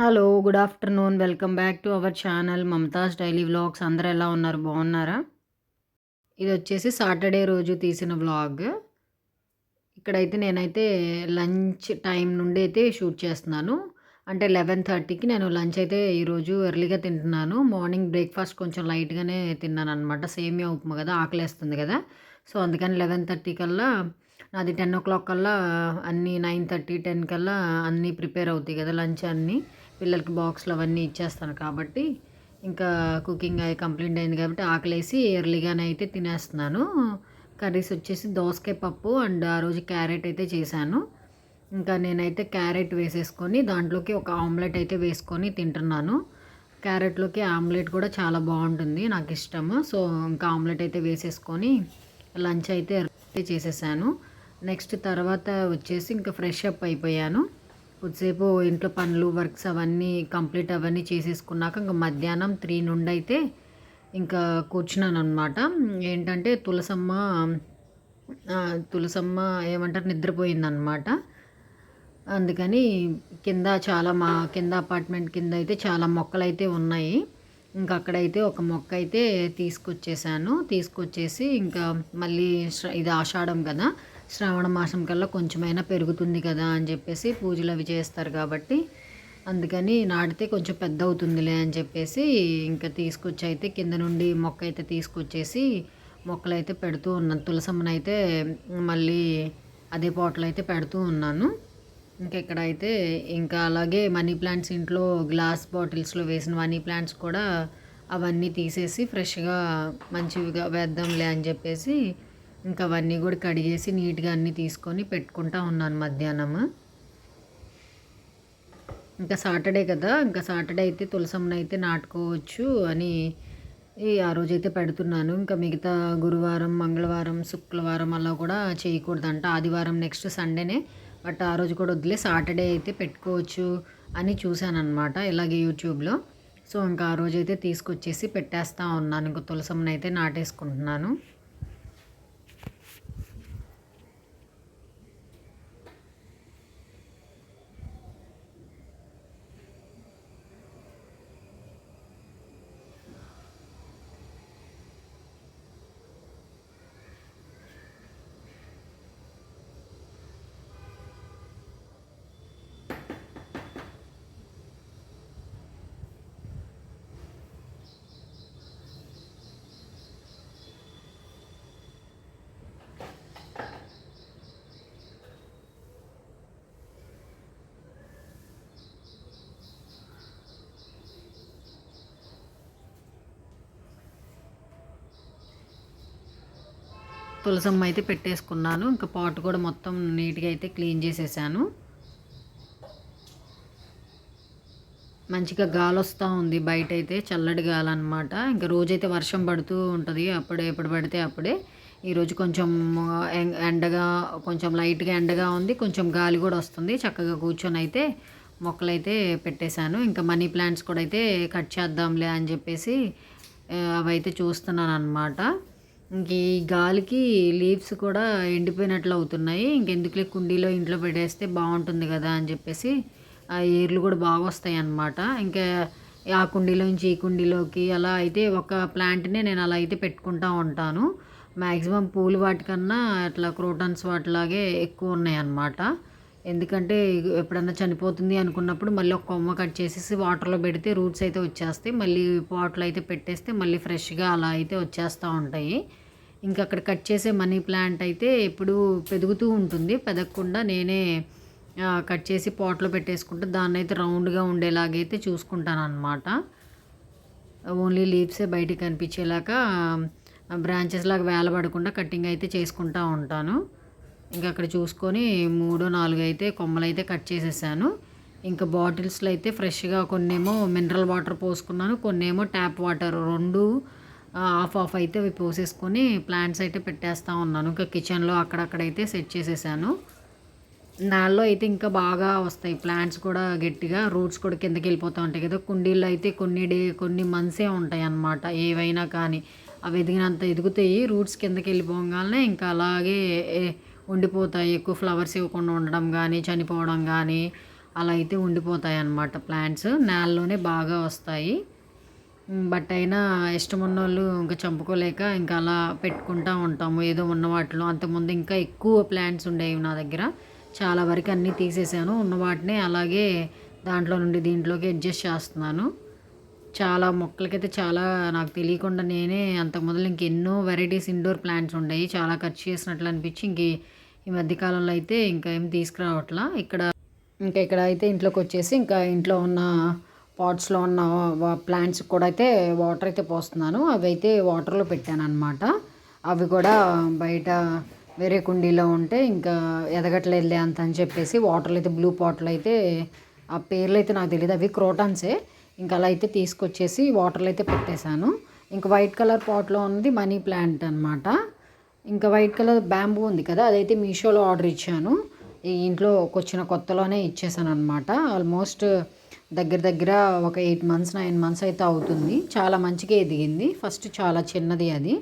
Hello good afternoon. Welcome back to our channel Mamatha's daily vlogs. అందరూ ఎలా ఉన్నారు? బాగున్నారా? ఇది వచ్చేసి సాటర్డే రోజు తీసిన వ్లాగ్. ఇక్కడైతే నేనైతే లంచ్ టైం నుండి అయితే షూట్ చేస్తున్నాను. అంటే లెవెన్ థర్టీకి నేను లంచ్ అయితే ఈరోజు ఎర్లీగా తింటున్నాను. మార్నింగ్ బ్రేక్ఫాస్ట్ కొంచెం లైట్గానే తిన్నాను అనమాట సేమియా ఉప్మా కదా ఆకలేస్తుంది కదా. సో అందుకని లెవెన్ థర్టీ కల్లా నాది టెన్ ఓ క్లాక్ కల్లా అన్నీ నైన్ థర్టీ టెన్ కల్లా అన్నీ ప్రిపేర్ అవుతాయి కదా లంచ్ అన్నీ. పిల్లలకి బాక్స్లు అవన్నీ ఇచ్చేస్తాను కాబట్టి ఇంకా కుకింగ్ అయి కంప్లీట్ అయింది కాబట్టి ఆకలేసి ఎర్లీగానే అయితే తినేస్తున్నాను. కర్రీస్ వచ్చేసి దోసకాయ పప్పు అండ్ ఆ రోజు క్యారెట్ అయితే చేశాను. ఇంకా నేనైతే క్యారెట్ వేసేసుకొని దాంట్లోకి ఒక ఆమ్లెట్ అయితే వేసుకొని తింటున్నాను. క్యారెట్లోకి ఆమ్లెట్ కూడా చాలా బాగుంటుంది నాకు ఇష్టము. సో ఇంకా ఆమ్లెట్ అయితే వేసేసుకొని లంచ్ అయితే చేసేసాను. నెక్స్ట్ తర్వాత వచ్చేసి ఇంకా ఫ్రెష్ అప్ అయిపోయాను. కొద్దిసేపు ఇంట్లో పనులు వర్క్స్ అవన్నీ కంప్లీట్ అవన్నీ చేసేసుకున్నాక ఇంకా మధ్యాహ్నం త్రీ నుండి అయితే ఇంకా కూర్చున్నాను అనమాట ఏంటంటే తులసమ్మ తులసమ్మ ఏమంటారు నిద్రపోయిందనమాట అందుకని కింద చాలా మా కింద అపార్ట్మెంట్ కింద అయితే చాలా మొక్కలు అయితే ఉన్నాయి. ఇంకా అక్కడైతే ఒక మొక్క అయితే తీసుకొచ్చేసాను. తీసుకొచ్చేసి ఇంకా మళ్ళీ ఇది ఆషాఢం కదా శ్రావణ మాసం కల్లా కొంచెమైనా పెరుగుతుంది కదా అని చెప్పేసి పూజలు అవి చేస్తారు కాబట్టి అందుకని నాటితే కొంచెం పెద్ద అవుతుందిలే అని చెప్పేసి ఇంకా తీసుకొచ్చి అయితే కింద నుండి మొక్క అయితే తీసుకొచ్చేసి మొక్కలు అయితే పెడుతూ ఉన్నాను. తులసమ్మను అయితే మళ్ళీ అదే పాటలు అయితే పెడుతూ ఉన్నాను. ఇంకా ఇక్కడ అయితే ఇంకా అలాగే మనీ ప్లాంట్స్ ఇంట్లో గ్లాస్ బాటిల్స్లో వేసిన మనీ ప్లాంట్స్ కూడా అవన్నీ తీసేసి ఫ్రెష్గా మంచిగా వేద్దాంలే అని చెప్పేసి ఇంకా అవన్నీ కూడా కడిగేసి నీట్గా అన్నీ తీసుకొని పెట్టుకుంటా ఉన్నాను మధ్యాహ్నం ఇంకా సాటర్డే కదా ఇంకా సాటర్డే అయితే తులసమ్మను అయితే నాటుకోవచ్చు అని ఆ రోజైతే పెడుతున్నాను. ఇంకా మిగతా గురువారం మంగళవారం శుక్రవారం అలా కూడా చేయకూడదంట. ఆదివారం నెక్స్ట్ సండేనే బట్ ఆ రోజు కూడా వదిలే సాటర్డే అయితే పెట్టుకోవచ్చు అని చూశానమాట అనమాట ఇలాగే యూట్యూబ్లో. సో ఇంకా ఆ రోజైతే తీసుకొచ్చేసి పెట్టేస్తా ఉన్నాను. ఇంకా తులసమ్మను అయితే నాటేసుకుంటున్నాను. తులసమ్మ అయితే పెట్టేసుకున్నాను. ఇంకా పాట్ కూడా మొత్తం నీట్గా అయితే క్లీన్ చేసేసాను. మంచిగా గాలి వస్తూ ఉంది బయట అయితే చల్లటి గాలి అనమాట ఇంకా రోజైతే వర్షం పడుతూ ఉంటుంది అప్పుడే ఎప్పుడు పడితే అప్పుడే. ఈరోజు కొంచెం ఎండగా కొంచెం లైట్గా ఎండగా ఉంది కొంచెం గాలి కూడా వస్తుంది. చక్కగా కూర్చొని అయితే మొక్కలు అయితే పెట్టేశాను. ఇంకా మనీ ప్లాంట్స్ కూడా అయితే కట్ చేద్దాంలే అని చెప్పేసి అవైతే చూస్తున్నాను అనమాట ఇంక ఈ గాలికి లీవ్స్ కూడా ఎండిపోయినట్లు అవుతున్నాయి. ఇంకెందుకులే కుండీలో ఇంట్లో పెట్టేస్తే బాగుంటుంది కదా అని చెప్పేసి ఆ ఏర్లు కూడా బాగా వస్తాయి అన్నమాట. ఇంకా ఆ కుండీలోంచి ఈ కుండీలోకి అలా అయితే ఒక ప్లాంట్ని నేను అలా అయితే పెట్టుకుంటూ ఉంటాను. మ్యాక్సిమం పూలు వాటికన్నా అట్లా క్రోటన్స్ వాటిలాగే ఎక్కువ ఉన్నాయి అన్నమాట. ఎందుకంటే ఎప్పుడన్నా చనిపోతుంది అనుకున్నప్పుడు మళ్ళీ ఒక కొమ్మ కట్ చేసేసి వాటర్లో పెడితే రూట్స్ అయితే వచ్చేస్తాయి. మళ్ళీ పాట్లో అయితే పెట్టేస్తే మళ్ళీ ఫ్రెష్గా అలా అయితే వచ్చేస్తూ ఉంటాయి. ఇంకా అక్కడ కట్ చేసే మనీ ప్లాంట్ అయితే ఎప్పుడు పెరుగుతూ ఉంటుంది. పెదగకుండా నేనే కట్ చేసి పాట్లో పెట్టేసుకుంటే దాన్ని అయితే రౌండ్గా ఉండేలాగైతే చూసుకుంటాను అనమాట ఓన్లీ లీవ్సే బయటికి కనిపించేలాగా బ్రాంచెస్ లాగా వేలబడకుండా కటింగ్ అయితే చేసుకుంటూ ఉంటాను. ఇంకా అక్కడ చూసుకొని మూడు నాలుగు అయితే కొమ్మలు అయితే కట్ చేసేసాను. ఇంకా బాటిల్స్లో అయితే ఫ్రెష్గా కొన్నేమో మినరల్ వాటర్ పోసుకున్నాను కొన్నేమో ట్యాప్ వాటర్ రెండు ఆఫ్ ఆఫ్ అయితే అవి పోసేసుకొని ప్లాంట్స్ అయితే పెట్టేస్తూ ఉన్నాను. ఇంకా కిచెన్లో అక్కడక్కడైతే సెట్ చేసేసాను. నాల్లో అయితే ఇంకా బాగా వస్తాయి ప్లాంట్స్ కూడా గట్టిగా. రూట్స్ కూడా కిందకి వెళ్ళిపోతూ ఉంటాయి కదా. కుండీల్లో అయితే కొన్ని డే కొన్ని మంత్సే ఉంటాయి అన్నమాట. ఏవైనా కానీ అవి ఎదిగినంత ఎదుగుతాయి. రూట్స్ కిందకి వెళ్ళిపోగానే ఇంకా అలాగే ఉండిపోతాయి. ఎక్కువ ఫ్లవర్స్ ఇవ్వకుండా ఉండడం కానీ చనిపోవడం కానీ అలా అయితే ఉండిపోతాయి అన్నమాట ప్లాంట్స్. నేలలోనే బాగా వస్తాయి. బట్ అయినా ఇష్టం ఉన్న వాళ్ళు ఇంకా చంపుకోలేక ఇంకా అలా పెట్టుకుంటా ఉంటాము. ఏదో ఉన్న వాటిలో అంతకుముందు ఇంకా ఎక్కువ ప్లాంట్స్ ఉండేవి నా దగ్గర. చాలా వరకు అన్నీ తీసేసాను. ఉన్న వాటిని అలాగే దాంట్లో నుండి దీంట్లోకి అడ్జస్ట్ చేస్తున్నాను. చాలా మొక్కలకైతే చాలా నాకు తెలియకుండా నేనే అంతకు మొదలు ఇంకెన్నో వెరైటీస్ ఇండోర్ ప్లాంట్స్ ఉండేవి. చాలా ఖర్చు చేసినట్లు అనిపించి ఇంక ఈ- మధ్యకాలంలో అయితే ఇంకా ఏం తీసుకురావట్లా. ఇక్కడ ఇంకా ఇక్కడ అయితే ఇంట్లోకి వచ్చేసి ఇంకా ఇంట్లో ఉన్న పాట్స్లో ఉన్న ప్లాంట్స్ కూడా అయితే వాటర్ అయితే పోస్తున్నాను. అవి అయితే వాటర్లో పెట్టాను అనమాట అవి కూడా బయట వేరే కుండీలో ఉంటే ఇంకా ఎదగట్లేదులే అంత అని చెప్పేసి వాటర్లో అయితే బ్లూ పాట్లు అయితే ఆ పేర్లు అయితే నాకు తెలియదు అవి క్రోటాన్సే. ఇంకా అలా అయితే తీసుకొచ్చేసి వాటర్లో అయితే పెట్టేశాను. ఇంకా వైట్ కలర్ పాట్లో ఉన్నది మనీ ప్లాంట్ అనమాట ఇంకా వైట్ కలర్ బ్యాంబూ ఉంది కదా అదైతే మీషోలో ఆర్డర్ ఇచ్చాను. ఈ ఇంట్లోకి వచ్చిన కొత్తలోనే ఇచ్చేసాను అనమాట ఆల్మోస్ట్ దగ్గర దగ్గర ఒక ఎయిట్ మంత్స్ నైన్ మంత్స్ అయితే అవుతుంది. చాలా మంచిగా ఎదిగింది. ఫస్ట్ చాలా చిన్నది అది.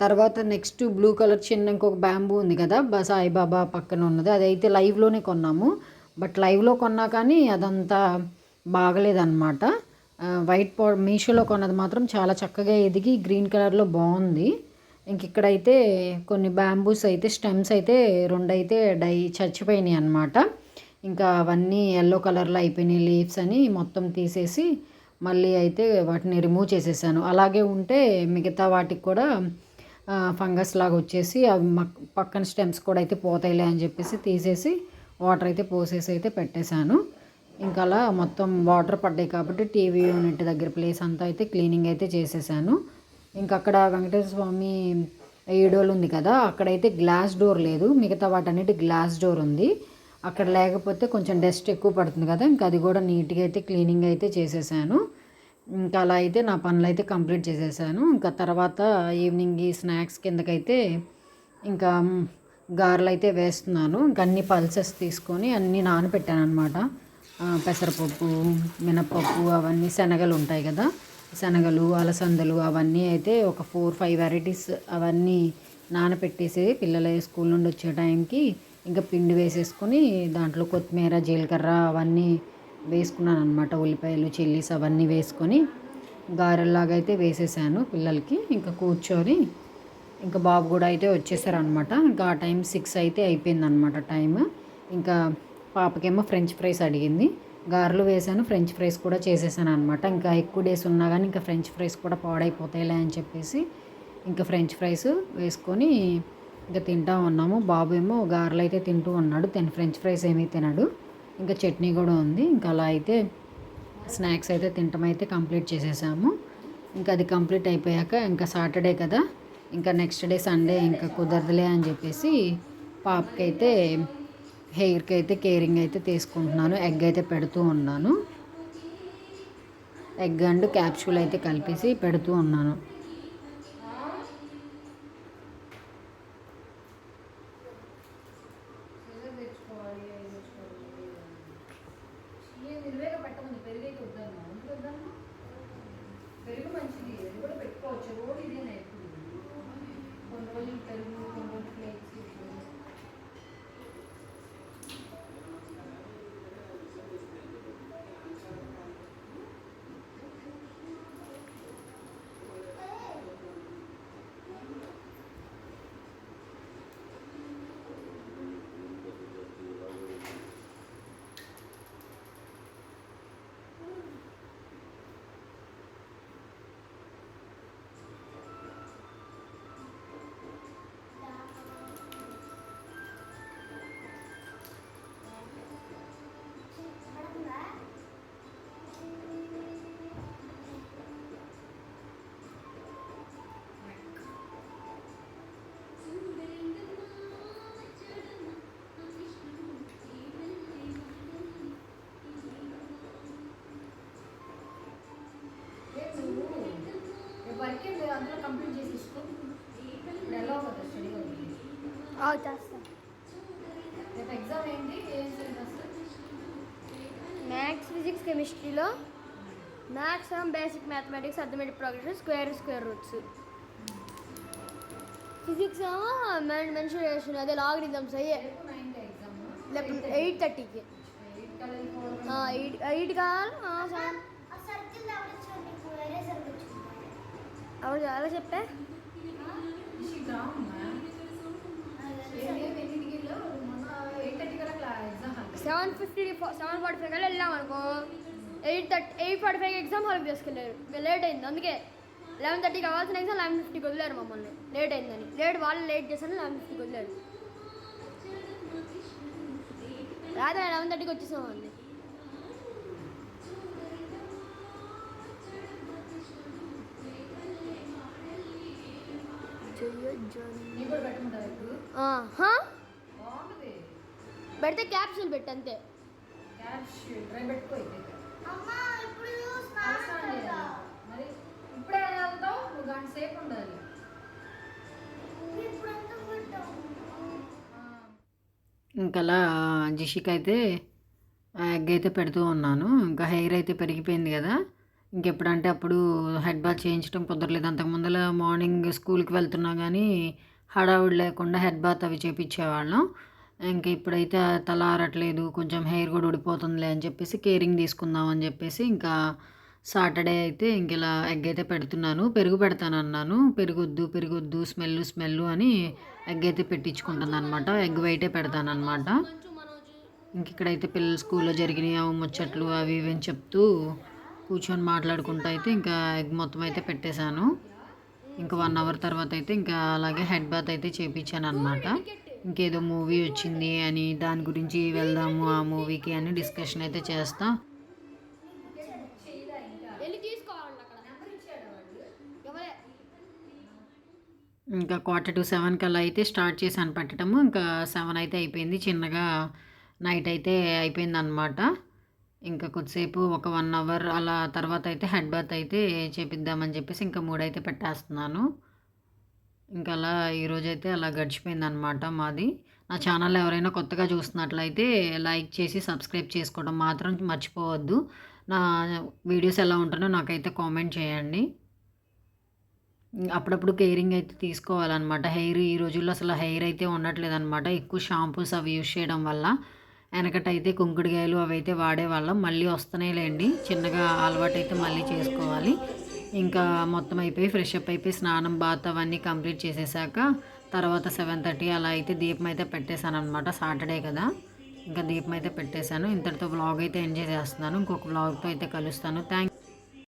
తర్వాత నెక్స్ట్ బ్లూ కలర్ చిన్న ఇంకొక బ్యాంబూ ఉంది కదా బ- సాయిబాబా పక్కన ఉన్నది. అదైతే లైవ్లోనే కొన్నాము. బట్ లైవ్లో కొన్నా కానీ అదంతా బాగలేదన్నమాట. వైట్ పౌడర్ మీషోలో కొన్నది మాత్రం చాలా చక్కగా ఎదిగి గ్రీన్ కలర్లో బాగుంది. ఇంక ఇక్కడైతే కొన్ని బ్యాంబూస్ అయితే స్టెమ్స్ అయితే రెండు అయితే డై చచ్చిపోయినాయి అన్నమాట. ఇంకా అవన్నీ ఎల్లో కలర్లో అయిపోయినాయి లీవ్స్ అని మొత్తం తీసేసి మళ్ళీ అయితే వాటిని రిమూవ్ చేసేసాను. అలాగే ఉంటే మిగతా వాటికి కూడా ఫంగస్ లాగా వచ్చేసి అవి మక్- పక్కన స్టెమ్స్ కూడా అయితే పోతాయిలే అని చెప్పేసి తీసేసి వాటర్ అయితే పోసేసి అయితే పెట్టేశాను. ఇంకా అలా మొత్తం వాటర్ పడ్డాయి కాబట్టి టీవీ యూనిట్ దగ్గర ప్లేస్ అంతా అయితే క్లీనింగ్ అయితే చేసేసాను. ఇంకా అక్కడ వెంకటేశ్వర స్వామి ఏడోలు ఉంది కదా అక్కడైతే గ్లాస్ డోర్ లేదు. మిగతా వాటన్నిటి గ్లాస్ డోర్ ఉంది. అక్కడ లేకపోతే కొంచెం డస్ట్ ఎక్కువ పడుతుంది కదా ఇంకా అది కూడా నీట్గా అయితే క్లీనింగ్ అయితే చేసేసాను. ఇంకా అలా అయితే నా పనులు అయితే కంప్లీట్ చేసేసాను. ఇంకా తర్వాత ఈవినింగ్ ఈ స్నాక్స్ కిందకైతే ఇంకా గారెలు అయితే వేస్తున్నాను. ఇంకా అన్ని పల్సెస్ తీసుకొని అన్నీ నానబెట్టాను అనమాట పెసరపప్పు మినప్పప్పు అవన్నీ శనగలు ఉంటాయి కదా శనగలు అలసందలు అవన్నీ అయితే ఒక ఫోర్ ఫైవ్ వెరైటీస్ అవన్నీ నానపెట్టేసి పిల్లలు స్కూల్ నుండి వచ్చే టైంకి ఇంకా పిండి వేసేసుకొని దాంట్లో కొత్తిమీర జీలకర్ర అవన్నీ వేసుకున్నాను అనమాట ఉల్లిపాయలు చిల్లీస్ అవన్నీ వేసుకొని గారెల్లాగా అయితే వేసేసాను పిల్లలకి. ఇంకా కూర్చొని ఇంకా బాబు కూడా అయితే వచ్చేసారనమాట ఇంకా ఆ టైం సిక్స్ అయితే అయిపోయింది అనమాట టైం ఇంకా పాపకేమో ఫ్రెంచ్ ఫ్రైస్ అడిగింది. గారెలు వేసాను ఫ్రెంచ్ ఫ్రైస్ కూడా చేసేసాను అనమాట ఇంకా ఎక్కువ డేస్ ఉన్నా కానీ ఇంకా ఫ్రెంచ్ ఫ్రైస్ కూడా పాడైపోతాయిలే అని చెప్పేసి ఇంకా ఫ్రెంచ్ ఫ్రైస్ వేసుకొని ఇంకా తింటా ఉన్నాము. బాబు ఏమో గారెలు అయితే తింటూ ఉన్నాడు తిన ఫ్రెంచ్ ఫ్రైస్ ఏమీ తినడు. ఇంకా చట్నీ కూడా ఉంది. ఇంకా అలా అయితే స్నాక్స్ అయితే తినటం అయితే కంప్లీట్ చేసేసాము. ఇంకా అది కంప్లీట్ అయిపోయాక ఇంకా సాటర్డే కదా ఇంకా నెక్స్ట్ డే సండే ఇంకా కుదరదులే అని చెప్పేసి పాపకైతే హెయిర్కి అయితే కేరింగ్ అయితే తీసుకుంటున్నాను ఎగ్ అయితే పెడుతూ ఉన్నాను. ఎగ్ అండ్ క్యాప్సూల్ అయితే కలిపేసి పెడుతూ ఉన్నాను. అందులో కంప్లీట్ చేసి ఇసుకో ఇప్పుడు ఎలా అవుతుంది స్టడీ అవుతుంది చేస్తాను రేపు ఎగ్జామ్ ఏంటి? ఏం సిలబస్ మ్యాథ్స్ ఫిజిక్స్ కెమిస్ట్రీలో maths basic mathematics arithmetic progression square square roots physics ఏమో మెన్షురేషన్ అదే లాగరిథమ్స్ అయ్యే. లేకపోతే ఎయిట్ థర్టీకి ఎయిట్ ఎయిట్ ఎయిట్ కావాలి? సెవెన్ చాలా చెప్పా? చెప్పే seven fifty seven forty five కల్లా వెళ్ళాం అనుకో. Eight thirty eight forty five exam హాల్కి తీసుకెళ్ళారు. లేట్ అయింది అందుకే. లెవెన్ థర్టీకి కావాల్సిన ఎగ్జామ్ లెవెన్ ఫిఫ్టీకి వదిలేరు మమ్మల్ని. లేట్ అయిందని. లేట్ వాళ్ళు లేట్ చేశాను లెవెన్ ఫిఫ్టీకి వదిలేరు. రాత్రి లెవెన్ థర్టీకి వచ్చేసామండి పెడితే క్యాప్సూల్ పెట్టి అంతే మరి ఇప్పుడే వెళ్తావు నువ్వు గంట సేపు ఉండాలి. ఇంకలా జిషిక్ అయితే ఎగ్ అయితే పెడుతూ ఉన్నాను. ఇంకా హెయిర్ అయితే పెరిగిపోయింది కదా. ఇంకెప్పుడంటే అప్పుడు హెడ్ బాత్ చేయించడం కుదరలేదు. అంతకు ముందర మార్నింగ్ స్కూల్కి వెళ్తున్నా కానీ హడావుడి లేకుండా హెడ్ బాత్ అవి చేపించేవాళ్ళం ఇంక ఇప్పుడైతే తల ఆరట్లేదు కొంచెం హెయిర్ కూడా ఊడిపోతుందిలే అని చెప్పేసి కేరింగ్ తీసుకుందాం అని చెప్పేసి ఇంకా సాటర్డే అయితే ఇంక ఇలా ఎగ్ అయితే పెడుతున్నాను. పెరుగు పెడతాను అన్నాను పెరుగొద్దు పెరుగొద్దు స్మెల్ స్మెల్ అని ఎగ్ అయితే పెట్టించుకుంటుంది అనమాట ఎగ్ వైటే పెడతాను అనమాట ఇంక ఇక్కడైతే పిల్లలు స్కూల్లో జరిగినాయి ముచ్చట్లు అవి ఇవి అని చెప్తూ కూర్చొని మాట్లాడుకుంటూ అయితే ఇంకా ఎగ్ మొత్తం అయితే పెట్టేశాను. ఇంకా వన్ అవర్ తర్వాత అయితే ఇంకా అలాగే హెడ్ బాత్ అయితే చేపించాను అనమాట ఇంకేదో మూవీ వచ్చింది అని దాని గురించి వెళ్దాము ఆ మూవీకి అని డిస్కషన్ అయితే చేస్తా. ఇంకా క్వార్టర్ టు సెవెన్ కల్లా అయితే స్టార్ట్ చేశాను పెట్టడము. ఇంకా సెవెన్ అయితే అయిపోయింది. చిన్నగా నైట్ అయితే అయిపోయింది అనమాట ఇంకా కొద్దిసేపు ఒక వన్ అవర్ అలా తర్వాత అయితే హెడ్ బాత్ అయితే చేపిద్దామని చెప్పేసి ఇంకా మూడైతే పెట్టేస్తున్నాను. ఇంకా అలా ఈరోజు అయితే అలా గడిచిపోయింది అనమాట మాది. నా ఛానల్ ఎవరైనా కొత్తగా చూస్తున్నట్లయితే లైక్ చేసి సబ్స్క్రైబ్ చేసుకోవడం మాత్రం మర్చిపోవద్దు. నా వీడియోస్ ఎలా ఉంటుందో నాకైతే కామెంట్ చేయండి. అప్పుడప్పుడు కేరింగ్ అయితే తీసుకోవాలన్నమాట. హెయిర్ ఈ రోజుల్లో అసలు హెయిర్ అయితే ఉండట్లేదు అనమాట ఎక్కువ షాంపూస్ అవి యూజ్ చేయడం వల్ల. వెనకటైతే కుంకుడుకాయలు అవి అయితే వాడేవాళ్ళం. మళ్ళీ వస్తున్నాయిలేండి. చిన్నగా అలవాటు అయితే మళ్ళీ చేసుకోవాలి. ఇంకా మొత్తం అయిపోయి ఫ్రెష్ అప్ అయిపోయి స్నానం బాత్ అవన్నీ కంప్లీట్ చేసేసాక తర్వాత సెవెన్ థర్టీ అలా అయితే దీపం అయితే పెట్టేశాను అనమాట సాటర్డే కదా. ఇంకా దీపం అయితే పెట్టేశాను. ఇంతటితో వ్లాగ్ అయితే ఎంజాయ్ చేస్తున్నాను ఇంకొక వ్లాగ్తో అయితే కలుస్తాను. థ్యాంక్